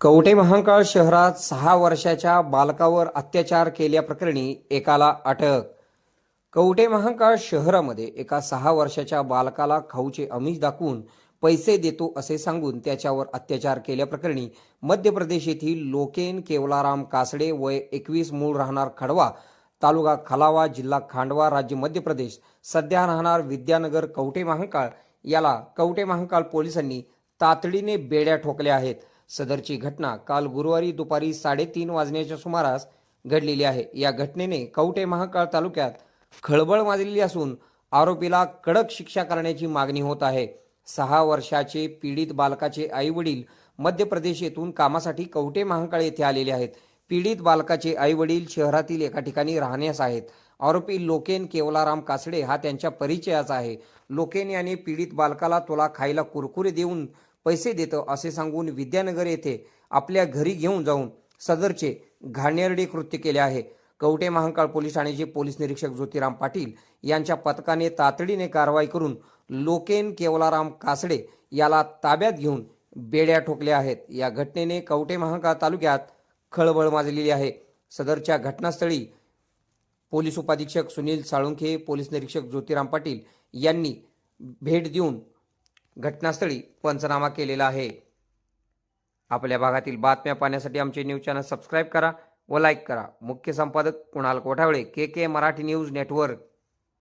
कवठे महांकाळ शहरात सहा वर्षाच्या बालकावर अत्याचार केल्याप्रकरणी एकाला अटक. कवठे महांकाळ शहरामध्ये एका सहा वर्षाच्या बालकाला खाऊचे अमिष दाखवून पैसे देतो असे सांगून त्याच्यावर अत्याचार केल्याप्रकरणी मध्य प्रदेश येथील लोकेन केवलाराम कासडे वय एकवीस मूळ राहणार खडवा तालुका खलावा जिल्हा खांडवा राज्य मध्य प्रदेश सध्या राहणार विद्यानगर कवठे महांकाळ. याला कवठे महांकाळ पोलिसांनी तातडीने बेड्या ठोकल्या आहेत. सदरची घटना काल गुरुवारी दुपारी साडेतीन वाजण्याच्या सुमारास घडलेली आहे. या घटनेने कवटे महाकाळ तालुक्यात खळबळ माजलेली असून आरोपीला कडक शिक्षा करण्याची मागणी होत आहे. सहा वर्षाचे पीडित बालकाचे आई वडील मध्य प्रदेश येथून कामासाठी कवटे महाकाळ येथे आलेले आहेत. पीडित बालकाचे आईवडील शहरातील एका ठिकाणी राहण्यास आहेत. आरोपी लोकेन केवलाराम कासडे हा त्यांच्या परिचयाचा आहे. लोकेन याने पीडित बालकाला तुला खायला कुरकुरे देऊन पैसे देतं असे सांगून विद्यानगर येथे आपल्या घरी घेऊन जाऊन सदरचे घाणेरडे कृत्य केले आहे. कवटे महांकाळ पोलीस ठाण्याचे पोलीस निरीक्षक ज्योतिराम पाटील यांच्या पथकाने तातडीने कारवाई करून लोकेन केवलाराम कासडे याला ताब्यात घेऊन बेड्या ठोकल्या आहेत. या घटनेने कवटे महांकाळ तालुक्यात खळबळ माजलेली आहे. सदरच्या घटनास्थळी पोलीस उपाधीक्षक सुनील साळुंखे पोलीस निरीक्षक ज्योतिराम पाटील यांनी भेट देऊन घटनास्थळी पंचनामा केलेला आहे. आपल्या भागातील बातम्या पाहण्यासाठी आमचे न्यूज चॅनल सबस्क्राईब करा व लाईक करा. मुख्य संपादक Kunal Kothawale K K Marathi news network.